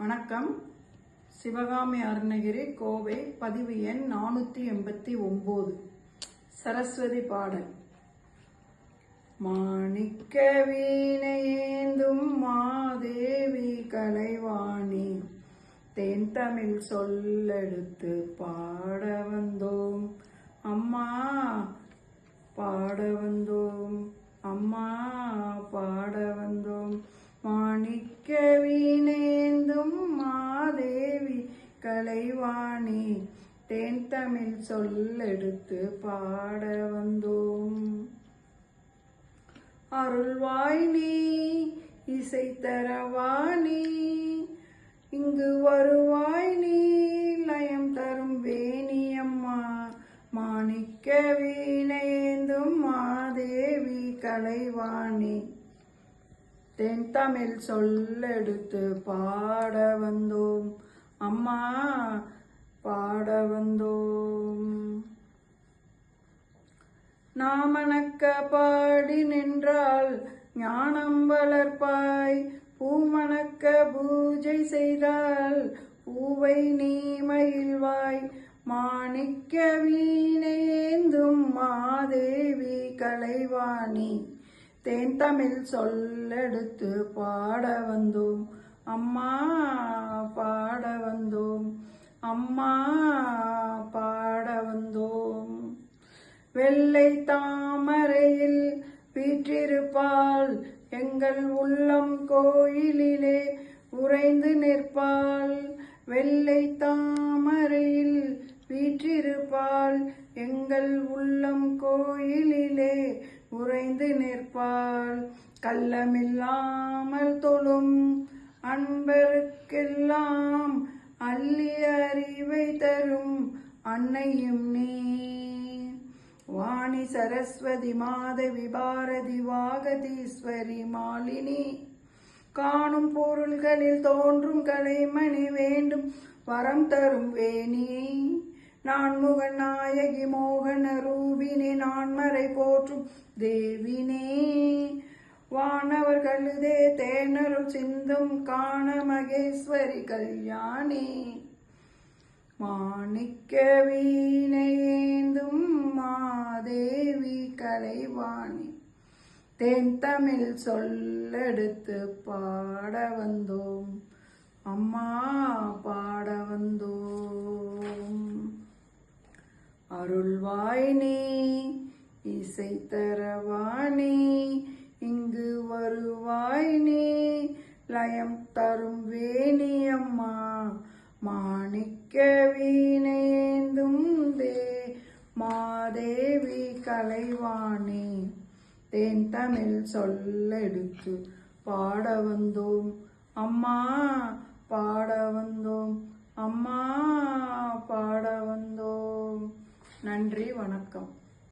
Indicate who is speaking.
Speaker 1: வணக்கம். சிவகாமி அருணகிரி கோவை பதிவு எண் நானூற்றி எண்பத்தி ஒம்பது. சரஸ்வதி பாடல். மாணிக்க வீணையேந்தும் மாதேவி கலைவாணி. தென் தமிழ் சொல்லெடுத்து பாட வந்தோம். அம்மா பாட வந்தோம். அம்மா பாட வந்தோம். மாணிக்க கவினேந்தும் மாதேவி கலைவாணி தேன் தமிழ் சொல்லெடுத்து பாட வந்தோம். அருள்வாயினி நீ இசை தரவாணி இங்கு வருவாய் நீ லயம் தரும் வேணியம்மா மாணிக்க வீணேந்தும் மாதேவி கலைவாணி. தென் தமிழ் சொல்லெடுத்து பாட வந்தோம். அம்மா பாட வந்தோம். நாமணக்க பாடி நின்றால் ஞானம் வளர்ப்பாய். பூமணக்க பூஜை செய்தால் பூவை நீ மகிழ்வாய் மாணிக்க வீணேந்தும் மாதேவி கலைவாணி. தேன் தமிழ் சொல்லெடுத்து பாட வந்தோம். அம்மா பாட வந்தோம். அம்மா பாட வந்தோம். வெள்ளை தாமரையில் வீற்றிருப்பாள் எங்கள் உள்ளம் கோயிலிலே உறைந்து நிற்பாள். வெள்ளை தாமரையில் வீற்றிருப்பாள் எங்கள் உள்ளம் கோயிலிலே உறைந்து நிற்பாள். கள்ளமில்லாமல் தொழும் அன்பருக்கெல்லாம் அள்ளி அறிவை தரும் அன்னையும் நீ. வாணி சரஸ்வதி மாதவி பாரதி வாகதீஸ்வரி மாலினி. காணும் பொருள்களில் தோன்றும் கலைமணி வேண்டும். வரம் தரும் வேணி. நான்முக நாயகி மோகன ரூபினி நான்மறை போற்றும் தேவினே வானவர் கழுதே தேனருள் சிந்தும் காண மகேஸ்வரி கல்யாணி. மாணிக்க வீணையேந்தும் மாதேவி கலைவாணி. தென் தமிழ் சொல்லெடுத்து பாட வந்தோம். அருள்வாய் இசை தரவானே இங்கு வருவாய் லயம் தரும் வேணியம்மா மாணிக்க வீணேந்தும் தே மாதேவி கலைவாணி தேன் தமிழ் சொல்லெடுத்து பாட வந்தோம். அம்மா பாட வந்தோம்.